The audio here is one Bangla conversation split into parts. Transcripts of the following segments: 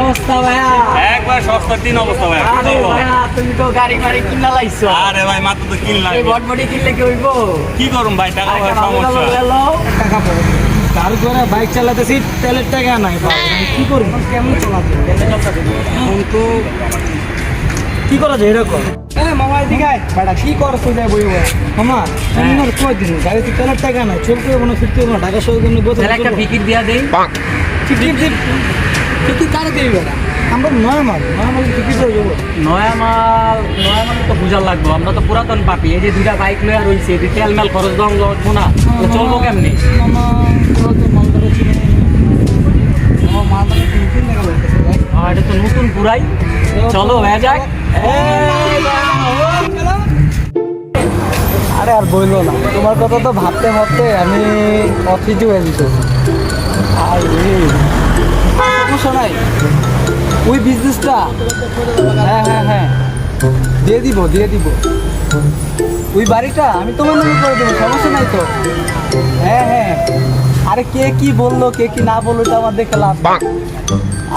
অবস্থা ভাইয়া। একবার সস্তার দিন অবস্থা ভাই আরে ভাইয়া তুমি তো গাড়ি গাড়ি কিনা লাইছো। আরে ভাই মাত্র তো কিনলাম এই বটবটি কিনলে কি হইব? কি করুম ভাই টাকা পয়সা সমস্যা। টাকা পাবো তার করে বাইক চালাতেছি তেলের টাকা নাই কি করব? কেমন চালাবো এখন তো। কি করা যায় এরকম? হ্যাঁ মামা এদিকে বেটা কি বই আর কয় দিন? গাড়িতে তেলের টাকা নাই চলতে হবে না ফিরতে হবে না ঢাকা শহর তাহলে একটা ফিকির দিয়া দেই। ঠিক ঠিক কারে দেবে বেটা আমরা নয় মাল নয় মাল কি করে যাব। নয়া মাল নয়া মাল তো বুঝার লাগবো। আমরা তো পুরাতন পাপি। এই যে দুইটা বাইক লয়া রইছে এতে তেল মেল খরচ দাম লাগবো না। তো চলবো কেমনি? মামা তোরা তো মালদারে চিনে মামা মালদারে তিন তিন লাগতেছে ভাই আর এটা তো নতুন পুরাই। চলো হয়ে যাক। আরে আর বলল না তোমার কথা তো ভাবতে ভাবতে আমি অথিতি হয়ে যেত আর। এই, সমস্যা নাই। ওই বিজনেসটা হ্যাঁ হ্যাঁ হ্যাঁ। দিয়ে দিব দিয়ে দিব। ওই বাড়িটা আমি তোমার নামে করে দেবো সমস্যা নাই তো। হ্যাঁ হ্যাঁ। আরে কে কি বলল কে কি না বলল এটা আমার দেখে লাভ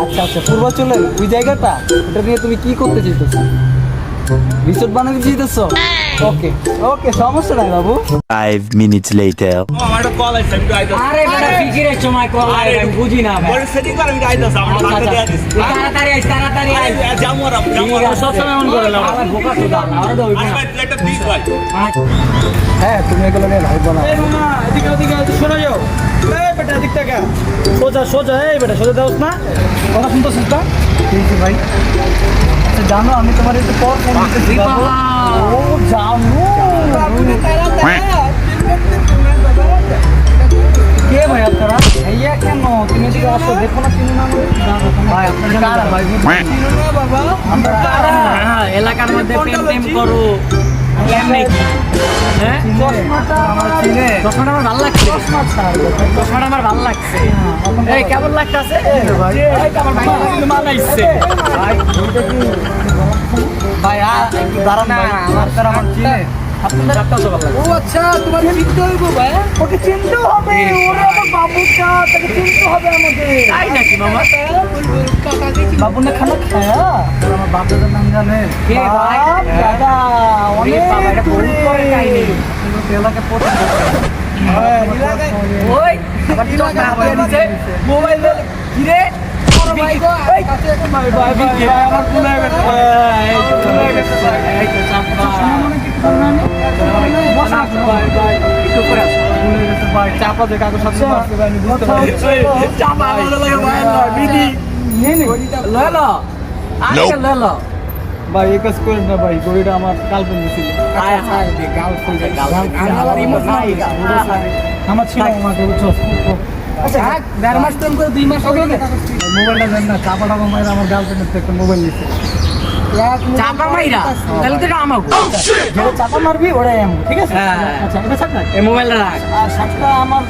আচ্ছা আচ্ছা পূর্বাচলের ওই জায়গাটা ওটা নিয়ে তুমি কি করতে চাইতেছো? রিসোর্ট বানাতে চাইতেছো ওকে ওকে সমস্যা নাই বাবু। Five minutes later. আমার একটা কল আইতাছি। আরে বেটা ফিকিরের সময় কল আরে, আমি বুঝি না ভাই। বলে সেটিং করে আমি আইতাছি আমার আচ্ছা, টাকা আচ্ছা। দেয়া দিছি তাড়াতাড়ি আইস তাড়াতাড়ি আইস। যাব আর যাব ঠিক আছে, সবসময় এমন করে না। আমার বোকা সুদা, আমার তো না। ভাই একটা দিস ভাই হ্যাঁ তুমি এগুলো নিয়ে ভাববো না। এই মামা এদিকে ওদিকে শোনা যাও। এই বেটা এদিক থেকে সোজা সোজা এই বেটা সোজা দাও না। কথা শুনতে শুনতা ঠিক ভাই। আচ্ছা জানো আমি তোমার একটু পর ফোন। বাবা। ও জানো। কে ভাই আপনারা? ভাইয়া কেন? তুমি এদিকে আসো দেখো না চিনো না ভাই আপনারা কারা? ভাই চিনো না বাবা আমরা কারা? হ্যাঁ, এলাকার মধ্যে প্রেম করো। কেমনে? হ্যাঁ? চশমাটা আমার চশমাটা আমার ভালো লাগছে। চশমাটা আমার ভালো লাগছে। হ্যাঁ, এই কেমন লাগতেছে মানাইছে ভাই। ভাই আর একটু দাঁড়ান আমার আমার চিনে। ও আচ্ছা তোমার চিনতে হইব ভাই ওকে চিনতে হবে ওরে আমার বাবুটা তাকে চিনতে হবে তাই নাকি মামা? বাবু না খানা খায়া আমার বাপ নাম জানে। কে ভাই? দাদা অনেক বাবা, এটা বহুত দূরে। পরে কিন্তু এলাকায় পছন্দ করে। হ্যাঁ, ওই আবার দিছে। মোবাইল কিরে? চাপা দিয়ে কাগজ চাপা। ললো আজকে ললো ভাই এই কাজ করেন না ভাই গড়িটা আমার গার্লফ্রেন্ড ছিল আমার ছিল আমাকে বুঝছ আচ্ছা দেড় মাস প্রেম করে দুই মাস মোবাইলটা দেন না চাপা টাপা মাইরা আমার গার্লফ্রেন্ডের থেকে একটা মোবাইল নিচ্ছে চাপা মাইরা? তাহলে তো আমাগো। যেটা চাপা মারবি ওটাই আমি ঠিক আছে? হ্যাঁ। আচ্ছা এটা ছাড় না। এই মোবাইলটা রাখ। আর সাতটা আমার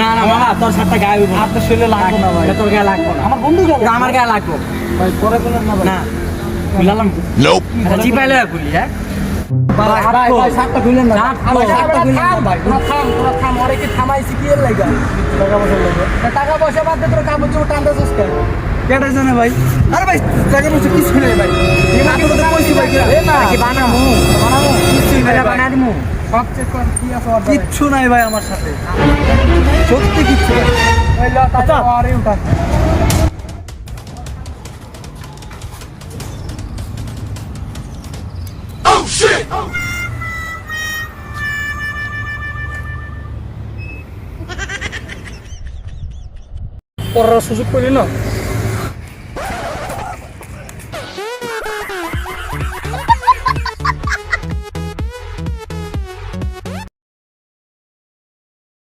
না না মামা তোর সাথে গায়ে উঠবো আপনার শরীরে লাগবে না ভাই। তোর গায়ে লাগবো না। আমার বন্ধু গেল আমার গায়ে লাগবো। ভাই পরে বলেন না না খুলালাম Nope. এটা চিপাইলে খুলি হ্যাঁ? টাকা পয়সা বাদ দে তোর কাপড় চোপড় টানতে জানে ভাই। আরে ভাই টাকা পয়সা কিছু নেই ভাই। কিচ্ছু নাই ভাই। আমার সাথে। সত্যি কিচ্ছু আচ্ছা। shit! Oh. Para susuk ko na.